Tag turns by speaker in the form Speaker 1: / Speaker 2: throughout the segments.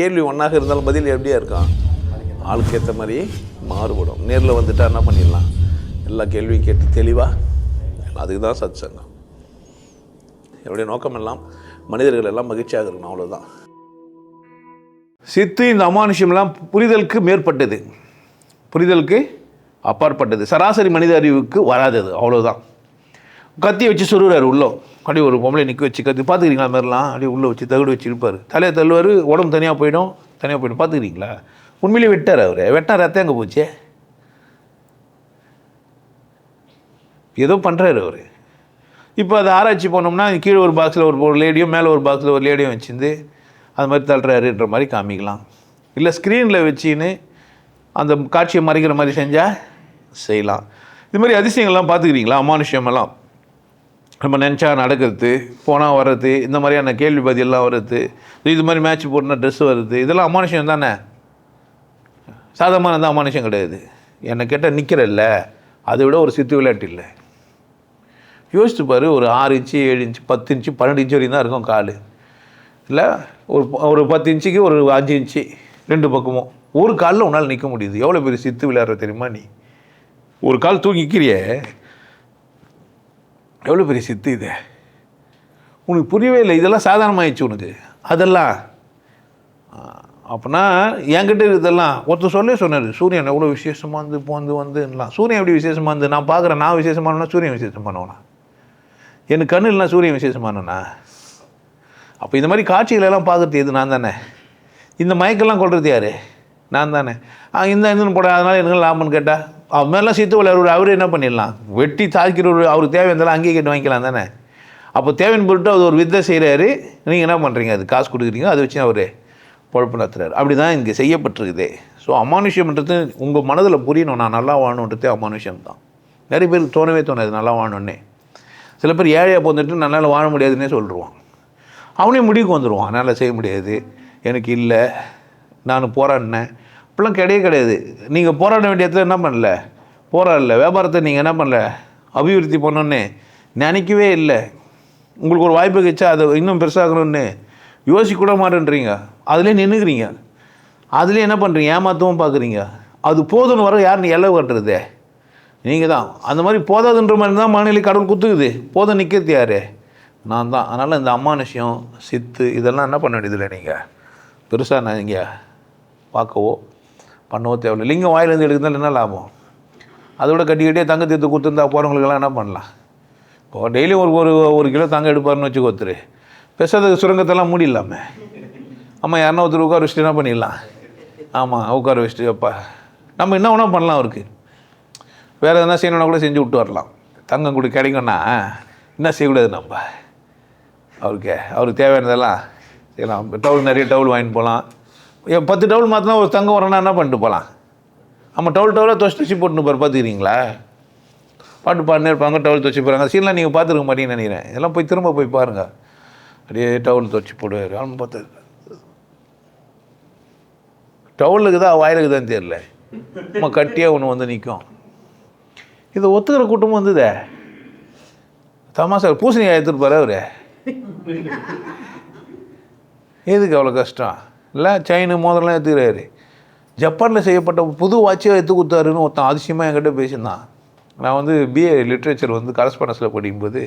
Speaker 1: கேள்வி ஒன்றாக இருந்தாலும் பதில் எப்படியா இருக்கான் ஆளுக்கு ஏற்ற மாதிரி மாறுபடும். நேரில் வந்துட்டா என்ன பண்ணிடலாம்? எல்லா கேள்வியும் கேட்டு தெளிவாக அதுக்கு தான் சத் சங்கம் என்னுடைய நோக்கம் எல்லாம் மனிதர்கள் எல்லாம் மகிழ்ச்சியாக இருக்கணும் அவ்வளோதான் சித்து இந்த அமானுஷ்யம்லாம் புரிதலுக்கு மேற்பட்டது. புரிதலுக்கு அப்பாற்பட்டது. சராசரி மனித அறிவுக்கு வராதது அவ்வளோதான் கத்தி வச்சு சொல்லுவார் உள்ளே. அப்படியே ஒரு பொம்பளை நிற்க வச்சு கத்தி பார்த்துக்கிறீங்களா மாதிரிலாம்? அப்படியே உள்ளே வச்சு தகுடு வச்சு இருப்பார் தலையை தள்ளுவார் உடம்பு தனியாக போயிடும் தனியாக போயிடும். பார்த்துக்கிறீங்களா? உண்மையிலேயே வெட்டார் அவர். வெட்டினா ரத்தம் எங்கே போச்சே? ஏதோ பண்ணுறாரு அவர். இப்போ அதை ஆராய்ச்சி போனோம்னா கீழே ஒரு பாக்ஸில் ஒரு ஒரு லேடியும் மேலே ஒரு பாக்ஸில் ஒரு லேடியும் வச்சுருந்து அது மாதிரி தள்ளுறாருன்ற மாதிரி காமிக்கலாம். இல்லை ஸ்க்ரீனில் வச்சின்னு அந்த காட்சியை மறைக்கிற மாதிரி செஞ்சால் செய்யலாம். இது மாதிரி அதிசயங்கள்லாம் பார்த்துக்கிறீங்களா? அமானுஷ்யமெல்லாம். நம்ம நினச்சா நடக்கிறது போனால் வர்றது இந்த மாதிரியான கேள்வி பதிலெலாம் வர்றது இது மாதிரி மேட்ச் போட்டுனா ட்ரெஸ் வருது இதெல்லாம் அமானுஷம் தானே? சாதமான தான் அமானுஷம் கிடையாது. என்னை கேட்டால் நிற்கிறல்ல அதை விட ஒரு சித்து விளையாட்டு இல்லை. யோசிச்சு பாரு ஒரு ஆறு இன்ச்சு ஏழு இன்ச்சு பத்து இன்ச்சு பன்னெண்டு இன்ச்சு வரையும் தான் இருக்கும் கால். இல்லை ஒரு ஒரு பத்து இன்ச்சுக்கு ஒரு அஞ்சு இன்ச்சு ரெண்டு பக்கமும். ஒரு காலில் உன்னால் நிற்க முடியுது. எவ்வளோ பெரிய சித்து விளையாடுற தெரியுமா நீ? ஒரு கால் தூங்கிக்கிறியே. எவ்வளோ பெரிய சித்து இது? உனக்கு புரியவே இல்லை. இதெல்லாம் சாதாரணமாகிடுச்சு உனக்கு. அதெல்லாம் அப்படின்னா என்கிட்ட இதெல்லாம் ஒருத்தர் சொல்லே சொன்னார் சூரியன் எவ்வளோ விசேஷமாக வந்து போந்து வந்துலாம் சூரியன் எப்படி விசேஷமாக இருந்து நான் பார்க்குறேன். நான் விசேஷமானனா சூரியன் விசேஷமானவனா? எனக்கு கண்ணு இல்லைனா சூரியன் விசேஷமானனா அப்போ இந்த மாதிரி காட்சிகளெல்லாம் பார்க்குறது எது? நான் தானே. இந்த மயக்கெல்லாம் கொள்வது யார்? நான் தானே ஆ இந்த இதுன்னு போட அதனால் எனக்கு லாபம்னு கேட்டால் அவர் மேலாம் சித்து விளையாடுற அவர் என்ன பண்ணிடலாம்? வெட்டி தாக்கிறவர் அவருக்கு தேவை இருந்தாலும் அங்கேயே கேட்டு வாங்கிக்கலாம் தானே? அப்போ தேவைன்னு பொருட்டு அவர் ஒரு வித்தை செய்கிறாரு நீங்கள் என்ன பண்ணுறீங்க அது காசு கொடுக்குறீங்க அதை வச்சு அவர் பொழப்பு நடத்துறாரு. அப்படி தான் இங்கே செய்யப்பட்டிருக்குது. ஸோ அமானுஷ்யம்ன்றது உங்கள் மனதில் புரியணும். நான் நல்லா வாழணுன்றதே அமானுஷ்யம் தான் நிறைய பேருக்கு தோணவே தோணாது நல்லா வாழணுன்னே சில பேர் ஏழையாக போந்துட்டு நன்னால் வாழ முடியாதுன்னே சொல்லிடுவான் அவனே முடிவுக்கு வந்துடுவான் என்னால் செய்ய முடியாது. எனக்கு இல்லை. நான் போராடினேன் இப்படிலாம் கிடையவே கிடையாது. நீங்கள் போராட வேண்டிய இடத்துல என்ன பண்ணல? போராடல. வியாபாரத்தை நீங்கள் என்ன பண்ணல? அபிவிருத்தி பண்ணணுன்னு நினைக்கவே இல்லை. உங்களுக்கு ஒரு வாய்ப்பு கிடைச்சா அதை இன்னும் பெருசாகணும்னு யோசிக்க கூட மாட்டேன்றீங்க. அதுலேயே நின்றுக்கிறீங்க அதுலேயே என்ன பண்ணுறீங்க ஏமாற்றவும் பார்க்குறீங்க அது போதும்னு வர யார் நீ எல்லை கட்டுறது? நீங்கள் தான் அந்த மாதிரி போதாதுன்ற மாதிரி தான் மாநில கடவுள் குத்துக்குது. போதும் நிற்கிறது யார்? நான் தான் அதனால் இந்த அம்மானுஷியம் சித்து இதெல்லாம் என்ன பண்ண வேண்டியதில்லை நீங்கள் பெருசாக நான் இங்கே பார்க்கவோ பண்ணவோ தேவையில்லை. லிங்கம் வாயிலேருந்து எடுக்கிறதால என்ன லாபம். அதோட கட்டி கட்டியே தங்க தீர்த்து கொடுத்துருந்தா போகிறவங்களுக்கெல்லாம் என்ன பண்ணலாம்? இப்போ டெய்லி ஒரு ஒரு ஒரு கிலோ தங்கம் எடுப்பாருன்னு வச்சுக்கோ ஒருத்தர். பெருசாக சுரங்கத்தெல்லாம் மூடிடலாமே ஆமாம் யாருன்னா ஒருத்தர் உட்கார வச்சுட்டு என்ன பண்ணிடலாம்? ஆமாம் உட்கார வச்சுட்டு அப்பா. நம்ம என்ன வேணால் பண்ணலாம் அவருக்கு. வேறு எதனா செய்யணும்னா கூட செஞ்சு விட்டு வரலாம். தங்கம் கூட கிடைக்கும்னா என்ன செய்யக்கூடாது நம்ம? அவருக்கு அவருக்கு தேவையானதெல்லாம் செய்யலாம். டவுல் நிறைய டவுல் வாங்கிட்டு போகலாம். பத்து டவுல் மாற்றினா ஒரு தங்கம் வரணும்னா என்ன பண்ணிட்டு போகலாம் ஆமாம் டவுல் டவுலாக தொச்சு தொச்சு போட்டுன்னு பாரு பார்த்துக்கிறீங்களா பாட்டு பாடினே இருப்பாங்க டவுல் தொச்சு போகிறாங்க சீன்லாம் நீங்கள் பார்த்துருக்க மாட்டீங்கன்னு நினைக்கிறேன். இதெல்லாம் போய் திரும்ப போய் பாருங்கள் அப்படியே டவுல் தொச்சு போடுவார். அவன் பார்த்து டவுலுக்கு தான் வாயிலுக்கு தான் தெரியல. நம்ம கட்டியாக ஒன்று வந்து நிற்கும் இதை ஒத்துக்கிற கூட்டமும் வந்ததே. தமாசா பூசணிக்காய் எடுத்துகிட்டு போகிற அவரு. எதுக்கு அவ்வளோ கஷ்டம்? இல்லை சைனு மோதிரம்லாம் எடுத்துக்கிறாரு. ஜப்பானில் செய்யப்பட்ட புது வாட்சியாக எடுத்து கொடுத்தாருன்னு ஒருத்தன் அதிசயமாக என்கிட்ட பேசியிருந்தான். நான் வந்து பிஏ லிட்ரேச்சர் வந்து கரஸ்பாண்டன்ஸில் படிக்கும்போது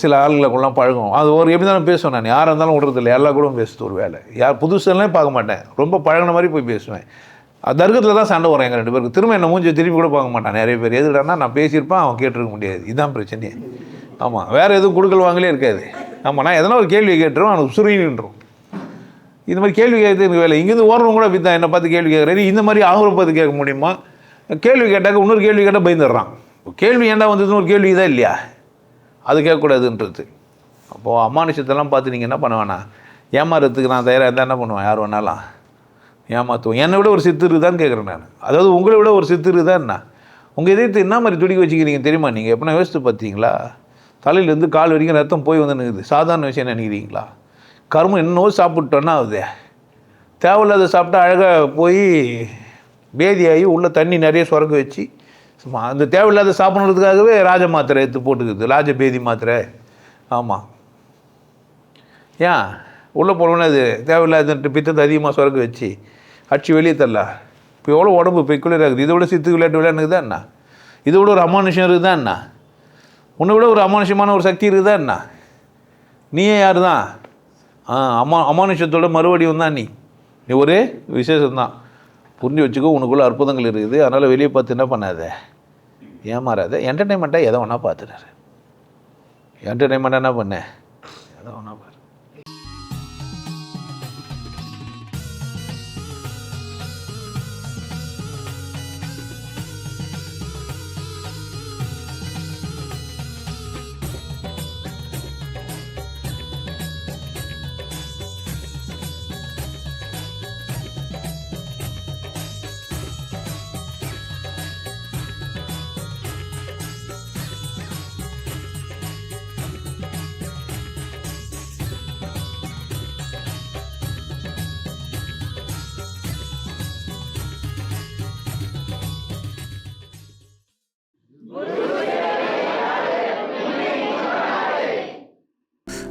Speaker 1: சில ஆளுங்களுக்குலாம் பழகும் அது ஒரு எப்படி தானே பேசுவேன் நான். யாராக இருந்தாலும் விடுறதில்ல. எல்லா கூட பேசுறது ஒரு வேலை. யார் புதுசெல்லாம் பார்க்க மாட்டேன். ரொம்ப பழகின மாதிரி போய் பேசுவேன். அது தர்க்கத்தில் தான் சண்டை வரும் எங்கள் ரெண்டு பேருக்கு. திரும்ப என்ன மூஞ்சி திரும்பி கூட பார்க்க மாட்டான். நிறைய பேர். எதுடானா நான் பேசியிருப்பேன் அவன் கேட்டிருக்க முடியாது. இதுதான் பிரச்சனையே. ஆமாம் வேறு எதுவும் கொடுக்கல் வாங்கலே இருக்காது. ஆமாம் நான் எதனா ஒரு கேள்வி கேட்டுருவோம் அவனுக்கு சுருங்கின்றோம். இந்த மாதிரி கேள்வி கேட்கறது எனக்கு வேலை. இங்கேருந்து ஓடுறவங்க கூட அப்படி தான் என்னை பார்த்து கேள்வி கேட்குறாரு இந்த மாதிரி அவரை பார்த்து கேட்க முடியுமா? கேள்வி கேட்டாக்க இன்னொரு கேள்வி கேட்டால் பயந்துடுறான். கேள்வி ஏன்டா வந்ததுன்னு ஒரு கேள்வி தான் இல்லையா? அது கேட்கக்கூடாதுன்றது. அப்போது அம்மானுஷத்தெல்லாம் பார்த்து நீங்கள் என்ன பண்ண வேணாம்? ஏமாறதுக்கு நான் தயாராக இருந்தால் என்ன பண்ணுவேன்? யார் வேணாலும். ஏமாற்றுவோம் என்னை விட ஒரு சித்து தான் கேட்குறேன் நான். அதாவது உங்களை விட ஒரு சித்து தான் என்ன? உங்கள் இதயத்தை என்ன மாதிரி துடிக்க வச்சுக்கிறீங்க தெரியுமா? நீங்கள் எப்படின்னா யோசித்து பார்த்தீங்களா? தலையிலேருந்து கால் வரைக்கும் ரத்தம் போய் வந்து நிற்குது சாதாரண விஷயம் நினைக்கிறீங்களா? கரும்பு என்னவோ சாப்பிட்டோன்னா ஆகுது தேவையில்லாத சாப்பிட்டா அழகாக போய் பேதியாகி உள்ளே தண்ணி நிறைய சுரக்க வச்சு சும்மா அந்த தேவையில்லாத சாப்பிட்றதுக்காகவே ராஜ மாத்திரை எடுத்து போட்டுக்குது ராஜ பேதி மாத்திரை. ஆமாம் ஏன்? உள்ளே போனோன்னே அது தேவையில்லாத பித்தத்தை அதிகமாக சுரக்க வச்சு அடிச்சு வெளியே தரல. இப்போ எவ்வளோ உடம்பு பெக்குலர் ஆகுது இதை விட சித்து விளையாட்டு விளையாடுனது என்ன? இதை விட ஒரு அமானுஷம் இருக்குதா என்ன? உன்னை விட ஒரு அமானுஷமான ஒரு சக்தி இருக்குதா என்ன? நீயே யார் தான்? அமா அமானுஷத்தோட மறுபடியும் தான் நீ. நீ ஒரே விசேஷம்தான். புரிஞ்சு வச்சுக்கோ உனக்குள்ள அற்புதங்கள் இருக்குது. அதனால் வெளியே பார்த்து என்ன பண்ணாத? ஏமாறாத. என்டர்டைன்மெண்ட்டாக எதை வேணால் பார்த்துட்டாரு என்டர்டைன்மெண்ட்டாக என்ன பண்ண? எதை ஒன்றா பார்த்து